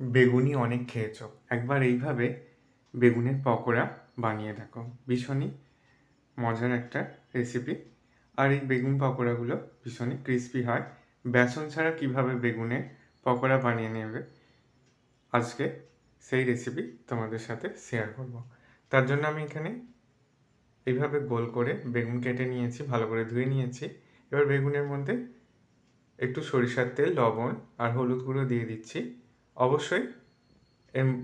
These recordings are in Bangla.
বেগুনি অনেক খেয়েছো। একবার এইভাবে বেগুনের পকোড়া বানিয়ে দেখো। ভীষণই মজার একটা রেসিপি আর এই বেগুন পকোড়াগুলো ভীষণই ক্রিস্পি হয়। বেসন ছাড়া কীভাবে বেগুনের পকোড়া বানিয়ে নেবে, আজকে সেই রেসিপি তোমাদের সাথে শেয়ার করব। তার জন্য আমি এখানে এইভাবে গোল করে বেগুন কেটে নিয়েছি, ভালো করে ধুয়ে নিয়েছি। এবার বেগুনের মধ্যে একটু সরিষার তেল, লবণ আর হলুদ গুঁড়ো দিয়ে দিচ্ছি। অবশ্যই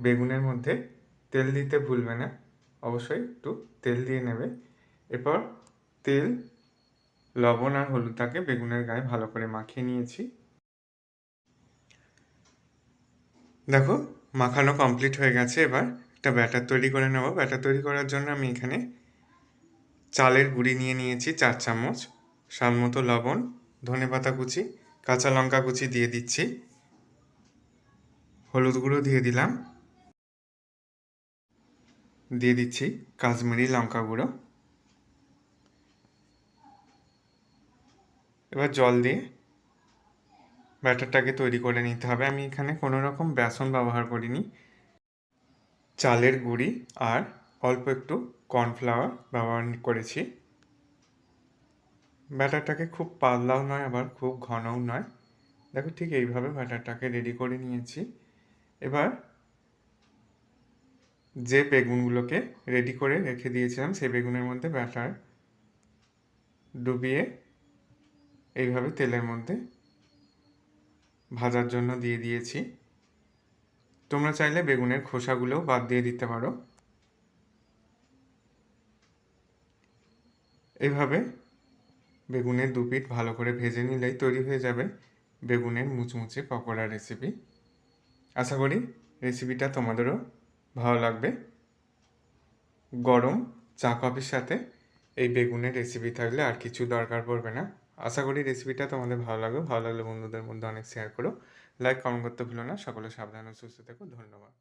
বেগুনের মধ্যে তেল দিতে ভুলবে না। অবশ্যই একটু তেল দিয়ে নেবে। এরপর তেল, লবণ আর হলুদটাকে বেগুনের গায়ে ভালো করে মাখিয়ে নিয়েছি। দেখো, মাখানো কমপ্লিট হয়ে গেছে। এবার একটা ব্যাটার তৈরি করে নেব। ব্যাটার তৈরি করার জন্য আমি এখানে চালের গুঁড়ি নিয়ে নিয়েছি, চার চামচ। স্বাদ মতো লবণ ধনে পাতা কুচি, কাঁচা লঙ্কা কুচি দিয়ে দিচ্ছি। হলুদ গুঁড়ো দিয়ে দিলাম। দিয়ে দিচ্ছি কাশ্মীরি লঙ্কা গুঁড়ো। এবার জল দিয়ে ব্যাটারটাকে তৈরি করে নিতে হবে। আমি এখানে কোনো রকম বেসন ব্যবহার করিনি। চালের গুঁড়ি আর অল্প একটু কর্নফ্লাওয়ার ব্যবহার করেছি। ব্যাটারটাকে খুব পাতলাও নয়, আবার খুব ঘনও নয়। দেখো ঠিক এইভাবে ব্যাটারটাকে রেডি করে নিয়েছি। এবার যে বেগুনগুলোকে রেডি করে রেখে দিয়েছিলাম, সেই বেগুনের মধ্যে ব্যাটার ডুবিয়ে এইভাবে তেলের মধ্যে ভাজার জন্য দিয়ে দিয়েছি। তোমরা চাইলে বেগুনের খোসাগুলোও বাদ দিয়ে দিতে পারো। এভাবে বেগুনের দুপিট ভালো করে ভেজে নিলেই তৈরি হয়ে যাবে বেগুনের মুচমুচে পকোড়া রেসিপি আশা করি রেসিপিটা তোমাদেরও ভালো লাগবে। গরম চা কফির সাথে এই বেগুনের রেসিপি থাকলে আর কিছু দরকার পড়বে না। আশা করি রেসিপিটা তোমাদের ভালো লাগবে। ভালো লাগলে বন্ধুদের মধ্যে অনেক শেয়ার করো। লাইক কমেন্ট করতে ভুলো না। সকলে সাবধান ও সুস্থ থেকো। ধন্যবাদ।